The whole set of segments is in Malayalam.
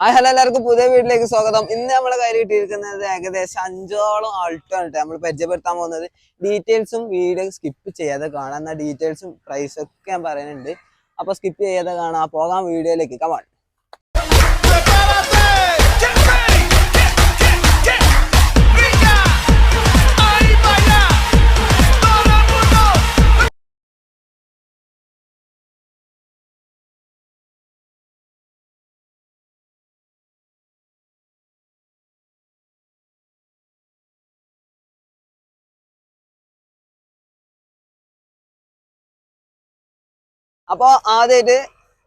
ഹായ് ഹലോ എല്ലാവർക്കും പുതിയ വീട്ടിലേക്ക് സ്വാഗതം. ഇന്ന് നമ്മളെ കയ്യിൽ കിട്ടിയിരിക്കുന്നത് ഏകദേശം അഞ്ചോളം ആൾട്ടോ ആണ് നമ്മൾ പരിചയപ്പെടുത്താൻ പോകുന്നത്. ഡീറ്റെയിൽസും വീഡിയോ സ്കിപ്പ് ചെയ്യാതെ കാണാം. എന്നാൽ ഡീറ്റെയിൽസും പ്രൈസൊക്കെ ഞാൻ പറയുന്നുണ്ട്. അപ്പൊ സ്കിപ്പ് ചെയ്യാതെ കാണാം. പോകാം വീഡിയോയിലേക്ക്. കമാൺ അപ്പൊ ആദ്യമായിട്ട്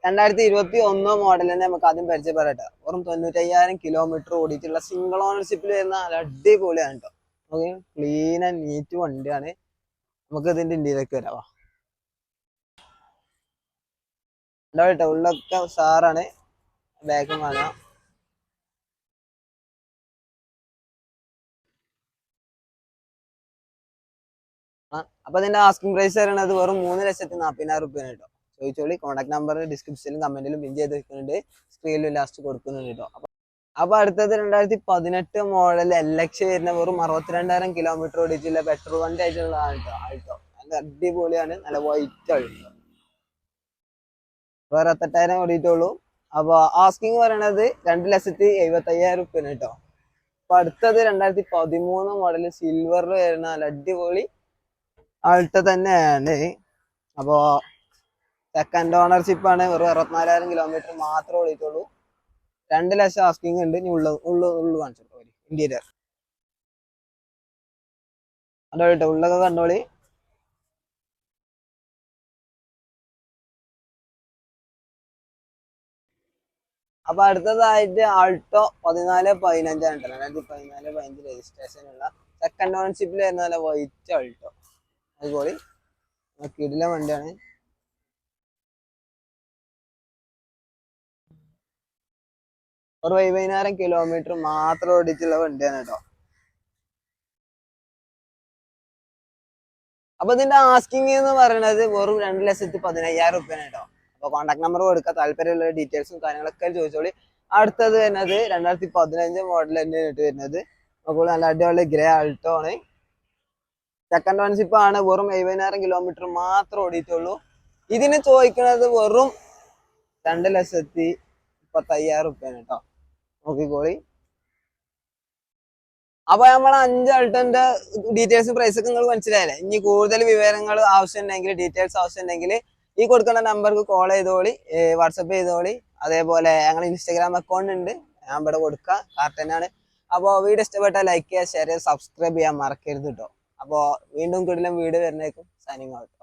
രണ്ടായിരത്തി ഇരുപത്തി ഒന്ന് മോഡൽ തന്നെ നമുക്ക് ആദ്യം പരിചയപ്പെടട്ടെ. വെറും തൊണ്ണൂറ്റയ്യായിരം കിലോമീറ്റർ ഓടിയിട്ടുള്ള സിംഗിൾ ഓണർഷിപ്പിൽ വരുന്ന നല്ല അടിപൊളിയാണ് കേട്ടോ ഓക്കെ ക്ലീൻ ആൻഡ് നീറ്റ് വണ്ടിയാണ്. നമുക്ക് ഇതിന്റെ ഇന്ത്യയിലേക്ക് വരാവാ ഉണ്ടാവും കേട്ടോ ഉള്ളൊക്കെ സാറാണ്. ബാഗും കാണാം അപ്പൊ ഇതിന്റെ ആസ്കിംഗ് പ്രൈസ് പറയുന്നത് വെറും മൂന്ന് ലക്ഷത്തി നാപ്പതിനായിരം റുപ്യാണ് കേട്ടോ ചോദിച്ചോളി. കോൺടാക്ട് നമ്പർ ഡിസ്ക്രിപ്ഷനിലും കമന്റിലും പിൻ ചെയ്ത് വെക്കുന്നുണ്ട് സ്ക്രീനിലും ലാസ്റ്റ് കൊടുക്കുന്നുണ്ട് കേട്ടോ അപ്പൊ അപ്പൊ അടുത്തത് രണ്ടായിരത്തി പതിനെട്ട് മോഡൽ എക്സ് വരുന്ന വെറും അറുപത്തിരണ്ടായിരം കിലോമീറ്റർ ഓടിച്ചുള്ള പെട്രോൾ വണ്ടി ആയിട്ടുള്ളതാണ് കേട്ടോ ആൾട്ടോ നല്ല അടിപൊളിയാണ്. നല്ല വൈറ്റ് വേറെ അറുപത്തെട്ടായിരം ഓടിയിട്ടുള്ളൂ. അപ്പൊ ആസ്കിങ് പറയണത് രണ്ട് ലക്ഷത്തി എഴുപത്തി അയ്യായിരം റുപ്യാണ് കേട്ടോ അപ്പൊ അടുത്തത് രണ്ടായിരത്തി പതിമൂന്ന് മോഡൽ സിൽവറിൽ വരുന്ന നല്ല അടിപൊളി ആൾട്ട തന്നെയാണ്. അപ്പോ സെക്കൻഡ് ഓണർഷിപ്പ് ആണ്. ഒരു അറുപത്തിനാലായിരം കിലോമീറ്റർ മാത്രമേ ഓടിയിട്ടുള്ളൂ. രണ്ട് ലക്ഷം ആസ്കിങ് ഉണ്ട്. ഇനി ഉള്ള ഉള്ളു ഉള്ളു കാണിച്ചു ഇന്റീരിയർ കണ്ടോളിട്ടോ? ഉള്ളൊക്കെ കണ്ടോളി. അപ്പൊ അടുത്തതായിട്ട് ആൾട്ടോ പതിനാല് പതിനഞ്ചാണ് രണ്ടായിരത്തി പതിനാല് പതിനഞ്ച് രജിസ്ട്രേഷൻ ഉള്ള സെക്കൻഡ് ഓണർഷിപ്പിൽ വരുന്ന വൈറ്റ് ആൾട്ടോ അതുപോലെ കിടില വണ്ടിയാണ്. ഒരു എഴുപതിനായിരം കിലോമീറ്റർ മാത്രം ഓടിച്ചുള്ള വണ്ടിയാണ് കേട്ടോ. അപ്പൊ ഇതിന്റെ ആസ്കിങ് എന്ന് പറയുന്നത് വെറും രണ്ട് ലക്ഷത്തി പതിനയ്യായിരം റുപ്യാണ് കേട്ടോ. അപ്പൊ കോൺടാക്ട് നമ്പർ കൊടുക്കുക താല്പര്യമുള്ള ഡീറ്റെയിൽസും കാര്യങ്ങളൊക്കെ ചോദിച്ചോളി. അടുത്തത് വരുന്നത് രണ്ടായിരത്തി പതിനഞ്ച് മോഡൽ തന്നെയാണ് വരുന്നത്. അപ്പോൾ നല്ല അടിപൊളി ഗ്രേ ആൾട്ടോ ആണ്. സെക്കൻഡ് ഓൺഷിപ്പ് ആണ്. വെറും എഴുപതിനായിരം കിലോമീറ്റർ മാത്രം ഓടിയിട്ടുള്ളൂ. ഇതിന് ചോദിക്കുന്നത് വെറും രണ്ട് ലക്ഷത്തി മുപ്പത്തയ്യായിരം റുപ്യാണ് കേട്ടോ നോക്കിക്കോളി. അപ്പൊ നമ്മൾ അഞ്ച് അൾട്ടന്റെ ഡീറ്റെയിൽസ് പ്രൈസ് ഒക്കെ നിങ്ങൾ മനസ്സിലായില്ലേ? ഇനി കൂടുതൽ വിവരങ്ങൾ ആവശ്യമുണ്ടെങ്കിൽ ഡീറ്റെയിൽസ് ആവശ്യമുണ്ടെങ്കിൽ ഈ കൊടുക്കുന്ന നമ്പർക്ക് കോൾ ചെയ്തോളി വാട്സപ്പ് ചെയ്തോളി. അതേപോലെ ഞങ്ങൾ ഇൻസ്റ്റാഗ്രാം അക്കൗണ്ട് ഉണ്ട്. ഞാൻ ഇവിടെ കൊടുക്കുക കാർട്ടനാണ് അപ്പോൾ വീഡിയോ ഇഷ്ടപ്പെട്ടാൽ ലൈക്ക് ചെയ്യുക ഷെയർ ചെയ്യുക സബ്സ്ക്രൈബ് ചെയ്യാൻ മറക്കരുത് കേട്ടോ അപ്പോൾ വീണ്ടും കൂടുതലും വീഡിയോ വരുന്നേക്കും. Signing out